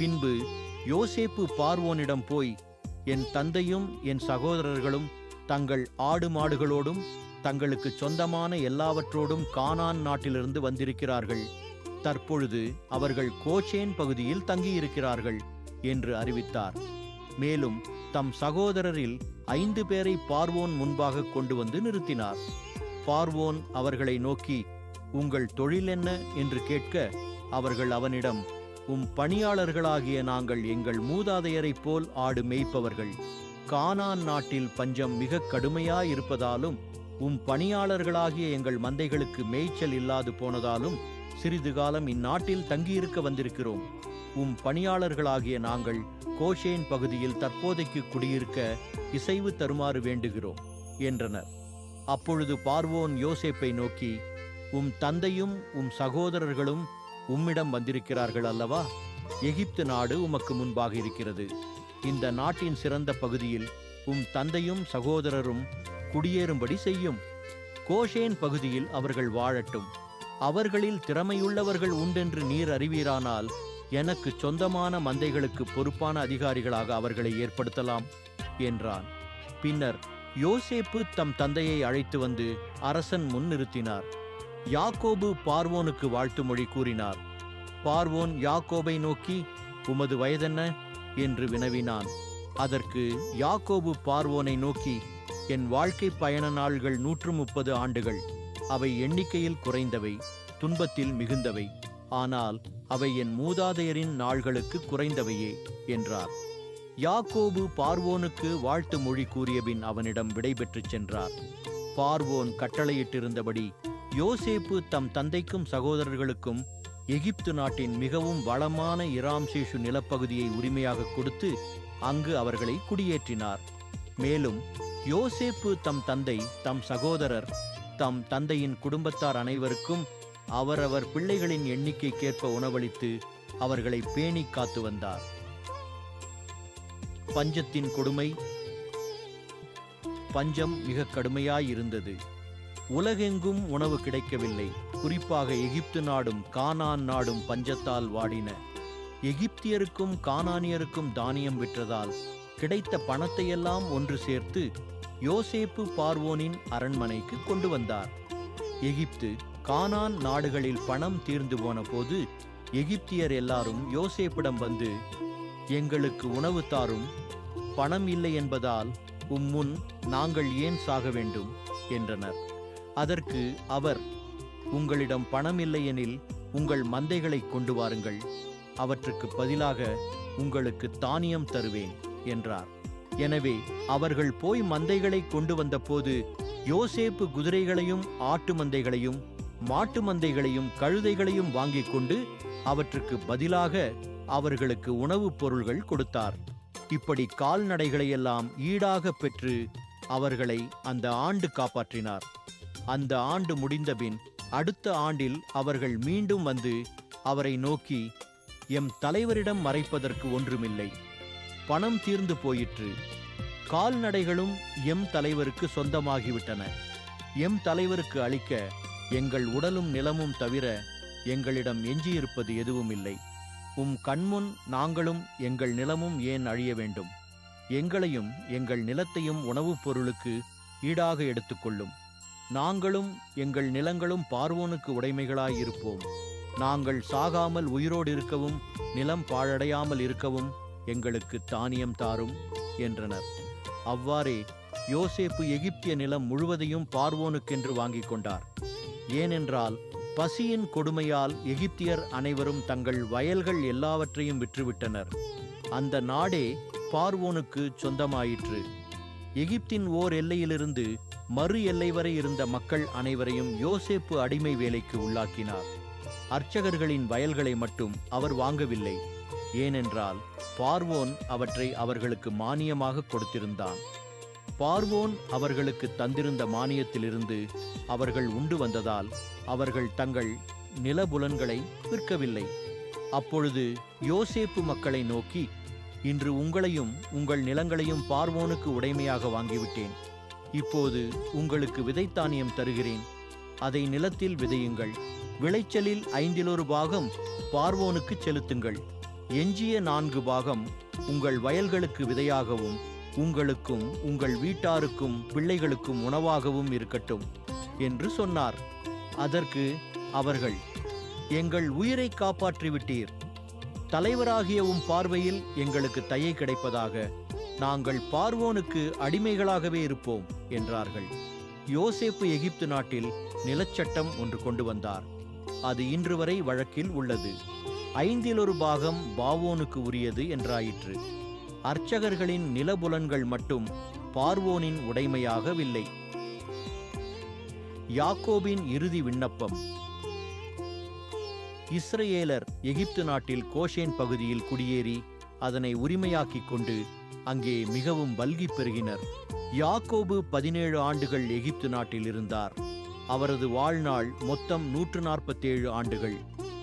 பின்பு யோசேப்பு பார்வோனிடம் போய் என் தந்தையும் என் சகோதரர்களும் தங்கள் ஆடு மாடுகளோடும் தங்களுக்கு சொந்தமான எல்லாவற்றோடும் கானான் நாட்டிலிருந்து வந்திருக்கிறார்கள். தற்பொழுது அவர்கள் கோச்சேன் பகுதியில் தங்கியிருக்கிறார்கள் என்று அறிவித்தார். மேலும் தம் சகோதரரில் ஐந்து பேரை பார்வோன் முன்பாக கொண்டு வந்து நிறுத்தினார். பார்வோன் அவர்களை நோக்கி உங்கள் தொழில் என்ன? என்று கேட்க அவர்கள் அவனிடம் உம் பணியாளர்களாகிய நாங்கள் எங்கள் மூதாதையரைப் போல் ஆடு மேய்ப்பவர்கள். கானான் நாட்டில் பஞ்சம் மிக கடுமையாயிருப்பதாலும் உம் பணியாளர்களாகிய எங்கள் மந்தைகளுக்கு மேய்ச்சல் இல்லாது போனதாலும் சிறிது காலம் இந்நாட்டில் தங்கியிருக்க வந்திருக்கிறோம். உம் பணியாளர்களாகிய நாங்கள் கோஷேன் பகுதியில் தற்போதைக்கு குடியிருக்க இசைவு தருமாறு வேண்டுகிறோம் என்றனர். அப்பொழுது பார்வோன் யோசேப்பை நோக்கி உம் தந்தையும் உம் சகோதரர்களும் உம்மிடம் வந்திருக்கிறார்கள் அல்லவா? எகிப்து நாடு உமக்கு முன்பாக இருக்கிறது. இந்த நாட்டின் சிறந்த பகுதியில் உம் தந்தையும் சகோதரரும் குடியேறும்படி செய்யும். கோஷேன் பகுதியில் அவர்கள் வாழட்டும். அவர்களில் திறமையுள்ளவர்கள் உண்டென்று நீர் அறிவீரானால் எனக்கு சொந்தமான மந்தைகளுக்கு பொறுப்பான அதிகாரிகளாக அவர்களை ஏற்படுத்தலாம் என்றான். பின்னர் யோசேப்பு தம் தந்தையை அழைத்து வந்து அரசன் முன் நிறுத்தினார். யாக்கோபு பார்வோனுக்கு வாழ்த்து மொழி கூறினார். பார்வோன் யாக்கோபை நோக்கி உமது வயதென்ன? என்று வினவினான். அதற்கு யாக்கோபு பார்வோனை நோக்கி என் வாழ்க்கை பயண நாள்கள் நூற்று முப்பது ஆண்டுகள். அவை எண்ணிக்கையில் குறைந்தவை துன்பத்தில் மிகுந்தவை. ஆனால் அவை என் மூதாதையரின் நாள்களுக்கு குறைந்தவையே என்றார். யாக்கோபு பார்வோனுக்கு வாழ்த்து மொழி கூறியபின் அவனிடம் விடைபெற்றுச் சென்றார். பார்வோன் கட்டளையிட்டிருந்தபடி யோசேப்பு தம் தந்தைக்கும் சகோதரர்களுக்கும் எகிப்து நாட்டின் மிகவும் வளமான இராம்சேஷு நிலப்பகுதியை உரிமையாக கொடுத்து அங்கு அவர்களை குடியேற்றினார். மேலும் யோசேப்பு தம் தந்தை தம் சகோதரர் தம் தந்தையின் குடும்பத்தார் அனைவருக்கும் அவரவர் பிள்ளைகளின் எண்ணிக்கைக்கேற்ப உணவளித்து அவர்களை பேணி காத்து வந்தார். பஞ்சத்தின் கொடுமை பஞ்சம் மிக கடுமையாயிருந்தது உலகெங்கும் உணவு கிடைக்கவில்லை. குறிப்பாக எகிப்து நாடும் கானான் நாடும் பஞ்சத்தால் வாடின. எகிப்தியருக்கும் கானானியருக்கும் தானியம் விற்றதால் கிடைத்த பணத்தையெல்லாம் ஒன்று சேர்த்து யோசேப்பு பார்வோனின் அரண்மனைக்கு கொண்டு வந்தார். எகிப்து கானான் நாடுகளில் பணம் தீர்ந்து போன போது எகிப்தியர் எல்லாரும் யோசேப்பிடம் வந்து எங்களுக்கு உணவு தாரும் பணம் இல்லை என்பதால் உம்முன் நாங்கள் ஏன் சாக வேண்டும்? என்றனர். அதற்கு அவர் உங்களிடம் பணம் இல்லையெனில் உங்கள் மந்தைகளை கொண்டு வாருங்கள். அவற்றுக்கு பதிலாக உங்களுக்கு தானியம் தருவேன் என்றார். எனவே அவர்கள் போய் மந்தைகளை கொண்டு வந்தபோது யோசேப்பு குதிரைகளையும் ஆட்டு மந்தைகளையும் மாட்டு மந்தைகளையும் கழுதைகளையும் வாங்கிக் கொண்டு அவற்றுக்கு பதிலாக அவர்களுக்கு உணவுப் பொருள்கள் கொடுத்தார். இப்படி கால்நடைகளையெல்லாம் ஈடாக பெற்று அவர்களை அந்த ஆண்டு காப்பாற்றினார். அந்த ஆண்டு முடிந்தபின் அடுத்த ஆண்டில் அவர்கள் மீண்டும் வந்து அவரை நோக்கி எம் தலைவரிடம் மறைப்பதற்கு ஒன்றுமில்லை. பணம் தீர்ந்து போயிற்று. கால்நடைகளும் எம் தலைவருக்கு சொந்தமாகிவிட்டன. எம் தலைவருக்கு அளிக்க எங்கள் உடலும் நிலமும் தவிர எங்களிடம் எஞ்சியிருப்பது எதுவும் இல்லை உம் கண்முன் நாங்களும் எங்கள் நிலமும் ஏன் அழிய வேண்டும்? எங்களையும் எங்கள் நிலத்தையும் உணவுப் பொருளுக்கு ஈடாக எடுத்துக்கொள்ளும் நாங்களும் எங்கள் நிலங்களும் பார்வோனுக்கு உடைமைகளாயிருப்போம். நாங்கள் சாகாமல் உயிரோடு இருக்கவும் நிலம் பாழடையாமல் இருக்கவும் எங்களுக்கு தானியம் தாரும் என்றனர். அவ்வாறே யோசேப்பு எகிப்திய நிலம் முழுவதையும் பார்வோனுக்கென்று வாங்கிக் கொண்டார். ஏனென்றால் பசியின் கொடுமையால் எகிப்தியர் அனைவரும் தங்கள் வயல்கள் எல்லாவற்றையும் விற்றுவிட்டனர். அந்த நாடே பார்வோனுக்கு சொந்தமாயிற்று. எகிப்தின் ஓர் எல்லையிலிருந்து மறு எல்லை வரை இருந்த மக்கள் அனைவரையும் யோசேப்பு அடிமை வேலைக்கு உள்ளாக்கினார். அர்ச்சகர்களின் வயல்களை மட்டும் அவர் வாங்கவில்லை. ஏனென்றால் பார்வோன் அவற்றை அவர்களுக்கு மானியமாக கொடுத்திருந்தான். பார்வோன் அவர்களுக்கு தந்திருந்த மானியத்திலிருந்து அவர்கள் உண்டு வந்ததால் அவர்கள் தங்கள் நிலபுலன்களை விற்கவில்லை. அப்பொழுது யோசேப்பு மக்களை நோக்கி இன்று உங்களையும் உங்கள் நிலங்களையும் பார்வோனுக்கு உடைமையாக வாங்கிவிட்டேன். இப்போது உங்களுக்கு விதைத்தானியம் தருகிறேன். அதை நிலத்தில் விதையுங்கள். விளைச்சலில் ஐந்திலொரு பாகம் பார்வோனுக்கு செலுத்துங்கள். எஞ்சிய நான்கு பாகம் உங்கள் வயல்களுக்கு விதையாகவும் உங்களுக்கும் உங்கள் வீட்டாருக்கும் பிள்ளைகளுக்கும் உணவாகவும் இருக்கட்டும் என்று சொன்னார். அதற்கு அவர்கள் எங்கள் உயிரை காப்பாற்றிவிட்டீர். தலைவராகிய உம் பார்வையில் எங்களுக்கு தயை கிடைப்பதாக. நாங்கள் பார்வோனுக்கு அடிமைகளாகவே இருப்போம் என்றார்கள். யோசேப்பு எகிப்து நாட்டில் நிலச்சட்டம் ஒன்று கொண்டு வந்தார். அது இன்று வரை வழக்கில் உள்ளது. ஐந்திலொரு பாகம் பாவோனுக்கு உரியது என்றாயிற்று. அர்ச்சகர்களின் நிலபுலன்கள் மட்டும் பார்வோனின் உடைமையாகவில்லை. யாக்கோபின் இறுதி விண்ணப்பம். இஸ்ரேலர் எகிப்து நாட்டில் கோஷேன் பகுதியில் குடியேறி அதனை உரிமையாக்கிக் கொண்டு அங்கே மிகவும் பல்கிப் பெருகினர். யாக்கோபு பதினேழு ஆண்டுகள் எகிப்து நாட்டில் இருந்தார். அவரது வாழ்நாள் மொத்தம் நூற்று நாற்பத்தேழு ஆண்டுகள்.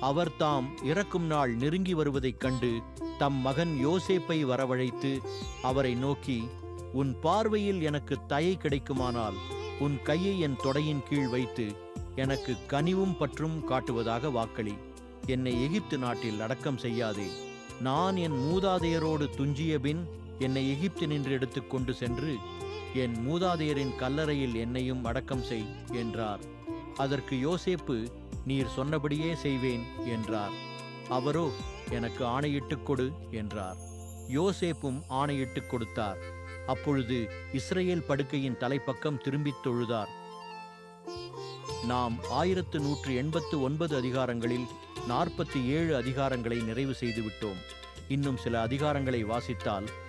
அவர் தாம் இறக்கும் நாள் நெருங்கி வருவதைக் கண்டு தம் மகன் யோசேப்பை வரவழைத்து அவரை நோக்கி உன் பார்வையில் எனக்கு தயை கிடைக்குமானால் உன் கையை என் தொடையின் கீழ் வைத்து எனக்கு கனிவும் பற்றும் காட்டுவதாக வாக்களி. என்னை எகிப்து நாட்டில் அடக்கம் செய்யாதே. நான் என் மூதாதையரோடு என்னை எகிப்து நின்று எடுத்து எடுத்துக்கொண்டு சென்று என் மூதாதையரின் கல்லறையில் என்னையும் அடக்கம் செய் என்றார். அதற்கு யோசேப்பு நீர் சொன்னபடியே செய்வேன் என்றார். அவரோ எனக்கு ஆணையிட்டுக் கொடு என்றார். யோசேப்பும் ஆணையிட்டுக் கொடுத்தார். அப்பொழுது இஸ்ரேல் படுக்கையின் தலைப்பக்கம் திரும்பித் தொழுதார். நாம் ஆயிரத்து நூற்று எண்பத்து ஒன்பது அதிகாரங்களில் நாற்பத்தி ஏழு அதிகாரங்களை நிறைவு செய்து விட்டோம் இன்னும் சில அதிகாரங்களை வாசித்தால்